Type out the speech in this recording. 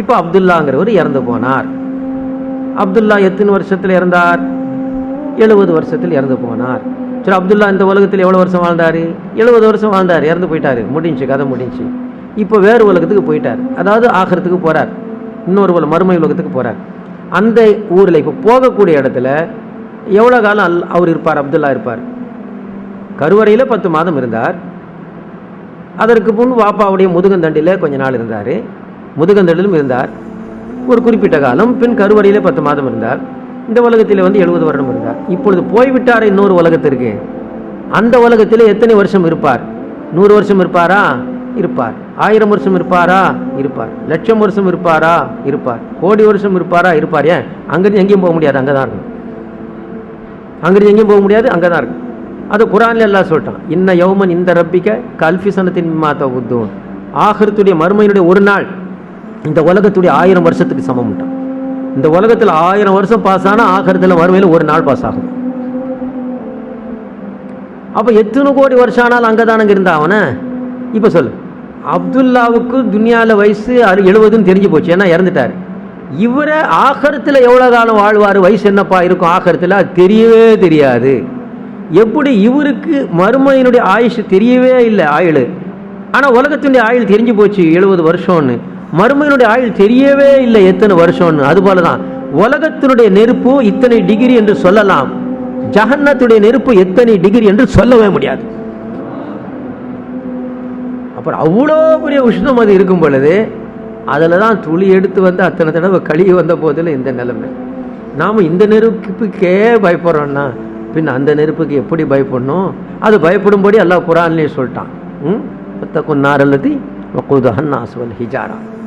இப்போ அப்துல்லாங்கிறவர் இறந்து போனார். அப்துல்லா எத்தனை வருஷத்தில் இறந்தார்? எழுபது வருஷத்தில் இறந்து போனார். சரி அப்துல்லா இந்த உலகத்தில் எவ்வளோ வருஷம் வாழ்ந்தார்? எழுபது வருஷம் வாழ்ந்தார் இறந்து போயிட்டார். முடிஞ்சு கதை முடிஞ்சு. இப்போ வேறு உலகத்துக்கு போயிட்டார். அதாவது ஆகிறதுக்கு போகிறார் இன்னொரு உல மறுமை உலகத்துக்கு போகிறார் அந்த ஊரில் இப்போ போகக்கூடிய இடத்துல எவ்வளோ காலம் அல் அவர் இருப்பார் அப்துல்லா இருப்பார்? கருவறையில் பத்து மாதம் இருந்தார். அதற்கு முன் வாப்பாவுடைய முதுகந்தண்டியில் கொஞ்ச நாள் இருந்தார். முதுகந்தண்டிலும் இருந்தார். ஒரு குறிப்பிட்ட காலம் பின் கருவறையிலே பத்து மாதம் இருந்தார். இந்த உலகத்தில் வந்து எழுபது வருடம் இருந்தார். இப்பொழுது போய்விட்டார் இன்னொரு உலகத்திற்கு. அந்த உலகத்தில் எத்தனை வருஷம் இருப்பார்? நூறு வருஷம் இருப்பாரா? இருப்பார். ஆயிரம் வருஷம் இருப்பாரா? இருப்பார். லட்சம் வருஷம் இருப்பாரா? இருப்பார். கோடி வருஷம் இருப்பாரா? இருப்பார். ஏன்? அங்கிருந்து எங்கேயும் போக முடியாது. அங்கே தான் இருக்கும். அங்கிருந்து எங்கேயும் போக முடியாது. அங்கே தான் இருக்கும். அது குரான்ல எல்லாம் சொல்லிட்டான். இன்ன யௌமன் இந்த ரப்பிக்க கல்ஃபி சனத்தின் மாத்த உத்துவம் ஆகிரத்துடைய மறுமையினுடைய ஒரு நாள். இந்த உலகத்துடைய ஆயிரம் வருஷத்துக்கு சமம் உண்டான் இந்த உலகத்தில் ஆயிரம் வருஷம் பாஸ் ஆனால் ஆகிறதுல மறுமையில் ஒரு நாள் பாஸ் ஆகும் அப்போ எத்தனை கோடி வருஷம் ஆனாலும் அங்கே தானங்க இருந்தா அவனை? இப்போ சொல்லு. அப்துல்லாவுக்கு துனியாவில் வயசு அறு எழுபதுன்னு தெரிஞ்சு போச்சு. ஏன்னா இறந்துட்டார். இவரை ஆகரத்தில் எவ்வளோ காலம் வாழ்வார்? வயசு என்னப்பா இருக்கும் ஆகரத்தில் அது தெரியவே தெரியாது. எப்படி இவருக்கு மறுமையினுடைய ஆயுஷ் தெரியவே இல்லை ஆயுள். ஆனால் உலகத்தினுடைய ஆயுள் தெரிஞ்சு போச்சு எழுபது வருஷம்னு. மறுமையினுடைய ஆயுள் தெரியவே இல்லை எத்தனை வருஷம்னு. அதுபோல தான் உலகத்தினுடைய நெருப்பு இத்தனை டிகிரி என்று சொல்லலாம். ஜகன்னத்துடைய நெருப்பு எத்தனை டிகிரி என்று சொல்லவே முடியாது. அப்புறம் அவ்வளோ பெரிய உஷ்ணம் அது இருக்கும் பொழுது அதில் தான் துளி எடுத்து வந்து அத்தனை தடவை கழுகி வந்த போதில் இந்த நிலைமை. நாம் இந்த நெருப்புக்கே பயப்படுறோம்னா பின் அந்த நெருப்புக்கு எப்படி பயப்படணும்? அது பயப்படும்படி எல்லாம் குரான்லேயே சொல்லிட்டான். ம்? பத்த குன்னார் அல்லது وقودها الناس والحجارة.